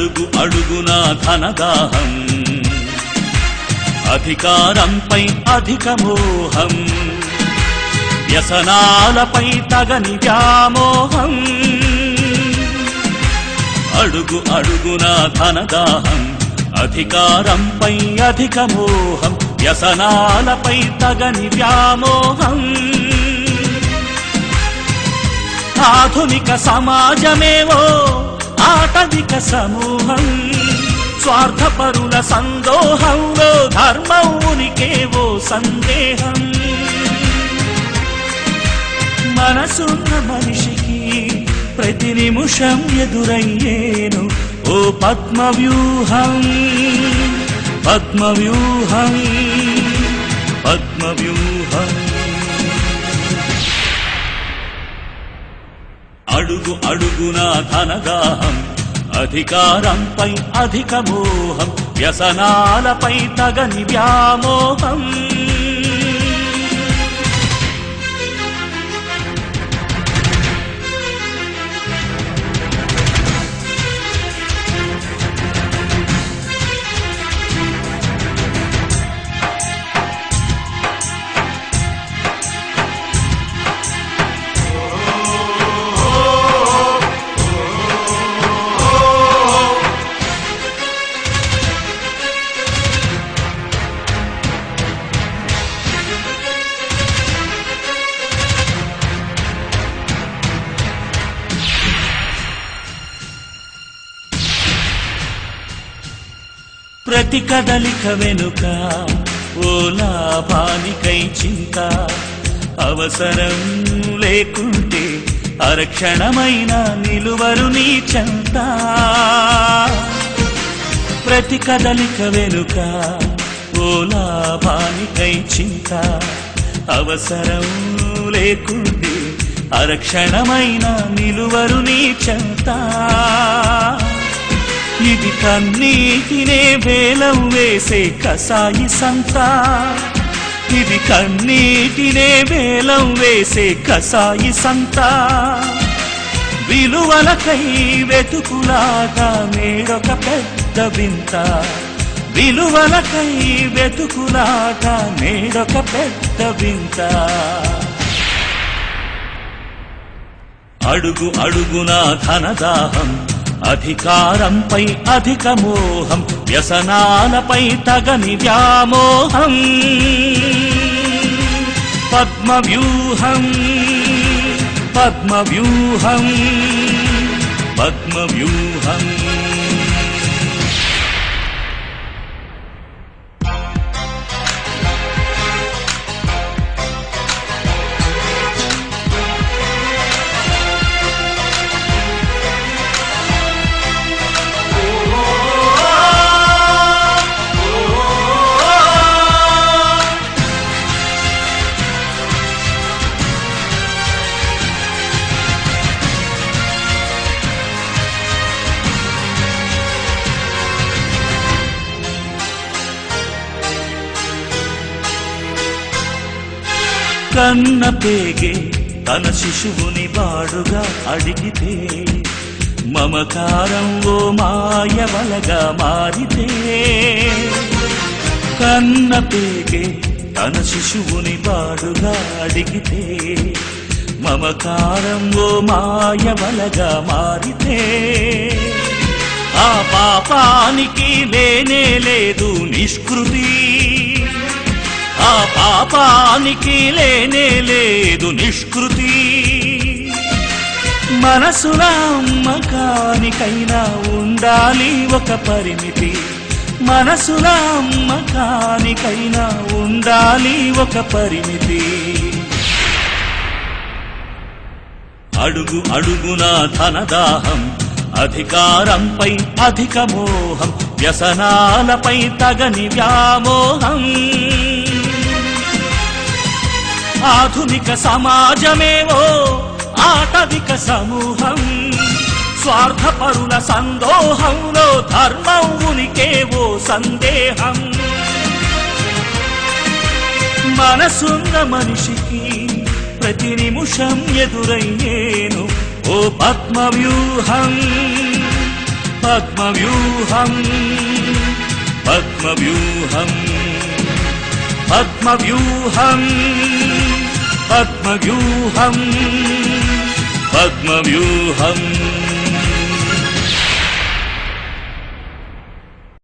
అడుగు అడుగునా ధనదాహం. అధికారంపై అధిక మోహం. వ్యసనాలపై తగని వ్యామోహం. అడుగు అడుగునా ధనదాహం. అధికారంపై అధిక మోహం. వ్యసనాలపై తగని వ్యామోహం. ఆధునిక సమాజమేవో ఆటవిక సమూహం స్వార్థపరుల సందోహంలో ధర్మం ఉనికేవో సందేహం. మనసున్న మనిషికి ప్రతి నిమిషం ఎదురయ్యేను ఓ పద్మవ్యూహం పద్మవ్యూహం పద్మవ్యూహం. అడుగు అడుగున ధనదాహం అధికారంపై అధిక మోహం వ్యసనాలపై తగని వ్యామోహం. ప్రతి కదలిక వెనుక ఓ లాభానికై చింత. అవసరం లేకుంటే అరక్షణమైన నిలువరు నీ చెంత. ప్రతి కదలిక వెనుక ఓ లాభానికై చింత. అవసరం లేకుంటే అరక్షణమైన నిలువరు నీ చెంతా. ఇది కన్నీటినే వేలం వేసే కసాయి సంత. ఇది కన్నీటినే వేలం వేసే కసాయి సంత. విలువలకై వెతుకులాగా నేడొక పెద్ద వింత. విలువలకై వెతుకులాగా నేడొక పెద్ద వింత. అడుగు అడుగునా ధనదాహం. అధికారంపై అధిక మోహం వ్యసనాలపై తగని వ్యామోహం. పద్మవ్యూహం పద్మవ్యూహం పద్మవ్యూహం. కన్న పేగే తన శిశువుని వాడుగా అడిగితే మమకారం ఓ మాయవలగా మారితే. కన్న పేగే తన శిశువుని వాడుగా అడిగితే మమకారం ఓ మాయవలగా మారితే. ఆ పాపానికి లేనే లేదు నిష్కృతి. ఆ పాపానికి లేనే లేదు నిష్కృతి. మనసుల అమ్మకానికైనా ఉండాలి ఒక పరిమితి. మనసుల అమ్మకానికైనా ఉండాలి ఒక పరిమితి. అడుగు అడుగున ధనదాహం అధికారంపై అధిక మోహం వ్యసనాలపై తగని వ్యామోహం. ఆధునిక సమాజమేవో ఆటవిక సమూహం. స్వార్థపరుల సందోహంలో ధర్మం ఉనికేవో సందేహం. మనసున్న మనిషికి ప్రతి నిమిషం ఎదురయ్యేను ఓ పద్మవ్యూహం. పద్మవ్యూహం పద్మవ్యూహం. पद्मव्यूहम् पद्मव्यूहम् पद्मव्यूहम्।